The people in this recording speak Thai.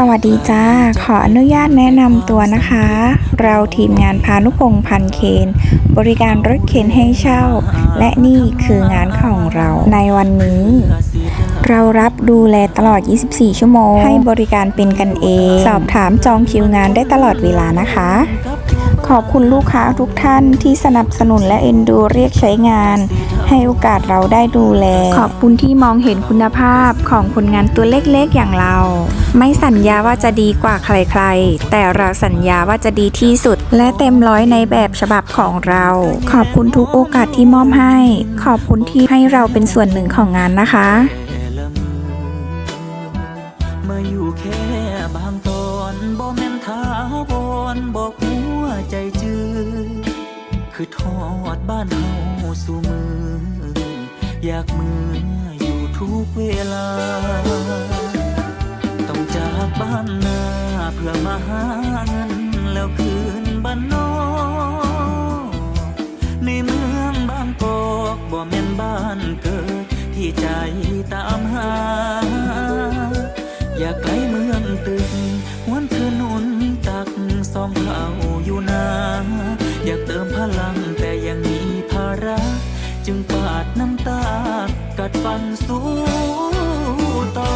สวัสดีจ้า ขออนุญาตแนะนำตัวนะคะ เราทีมงานพานุพงษ์พันเคน บริการรถเข็นให้เช่า และนี่คืองานของเราในวันนี้ เรารับดูแลตลอด 24 ชั่วโมง ให้บริการเป็นกันเอง สอบถามจองคิวงานได้ตลอดเวลานะคะ ขอบคุณลูกค้าทุกท่านที่สนับสนุนและเอ็นดูเรียกใช้งาน ให้โอกาสเราได้ดูแล ขอบคุณที่มองเห็นคุณภาพของผลงานตัวเล็กๆอย่างเรา ไม่สัญญาว่าจะดีกว่าใครๆ แต่เราสัญญาว่าจะดีที่สุด และเต็มร้อยในแบบฉบับของเรา ขอบคุณทุกโอกาสที่มอบให้ ขอบคุณที่ให้เราเป็นส่วนหนึ่งของงานนะคะมาอยู่แค่บางตอนบ่แม่นท้าวรบอกหัวใจจืดคือทอดบ้านเฮาสู่มือ อยากมืออยู่ทุกเวลา ต้องจากบ้านนาเพื่อมาหาเงินแล้วคืนบ้านนอกในเมืองบางกอกบ่แม่นบ้านเกิดที่ใจตามหา อยากไกลเมืองตึกหวนคืนนุนตักสองเขาอยู่นา อยากเติมพลัง จึงปาดน้ำตา กัดฟันสู้ต่อ